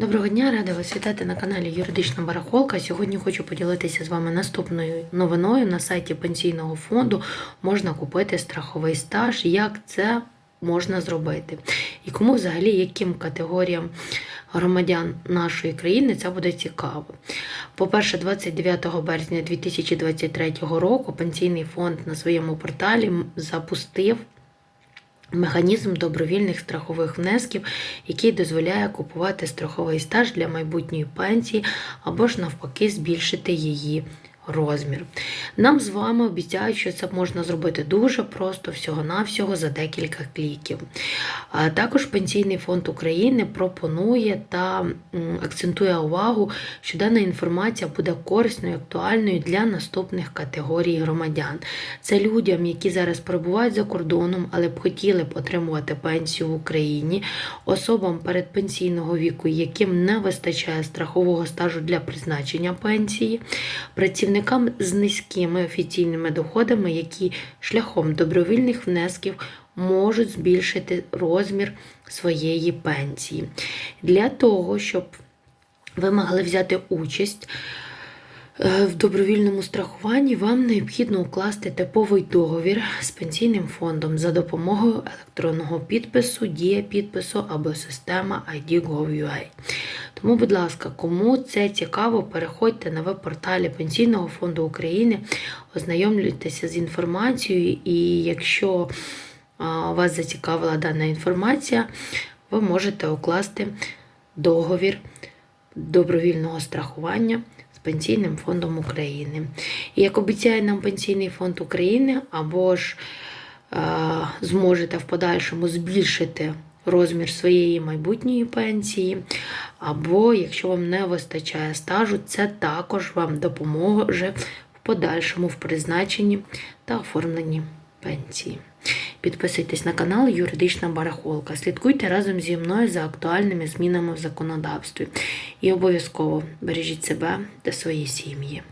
Доброго дня, рада вас вітати на каналі Юридична Барахолка. Сьогодні хочу поділитися з вами наступною новиною. На сайті пенсійного фонду можна купити страховий стаж. Як це можна зробити? І кому взагалі яким категоріям громадян нашої країни це буде цікаво. По-перше, 29 березня 2023 року пенсійний фонд на своєму порталі запустив механізм добровільних страхових внесків, який дозволяє купувати страховий стаж для майбутньої пенсії або ж навпаки збільшити її розмір. Нам з вами обіцяють, що це можна зробити дуже просто, всього-навсього за декілька кліків. Також Пенсійний фонд України пропонує та акцентує увагу, що дана інформація буде корисною, актуальною для наступних категорій громадян. Це людям, які зараз перебувають за кордоном, але б хотіли б отримувати пенсію в Україні, особам передпенсійного віку, яким не вистачає страхового стажу для призначення пенсії, працівникам з низькими офіційними доходами, які шляхом добровільних внесків можуть збільшити розмір своєї пенсії. Для того, щоб ви могли взяти участь в добровільному страхуванні, вам необхідно укласти типовий договір з пенсійним фондом за допомогою електронного підпису, дія підпису або система ID.gov.ua. Тому, будь ласка, кому це цікаво, переходьте на веб-порталі Пенсійного фонду України, ознайомлюйтеся з інформацією, і якщо вас зацікавила дана інформація, ви можете укласти договір добровільного страхування Пенсійним фондом України. І як обіцяє нам Пенсійний фонд України, або ж е, зможете в подальшому збільшити розмір своєї майбутньої пенсії, або якщо вам не вистачає стажу, це також вам допоможе в подальшому в призначенні та оформленні пенсії. Підписуйтесь на канал Юридична Барахолка. Слідкуйте разом зі мною за актуальними змінами в законодавстві. І обов'язково бережіть себе та свої сім'ї.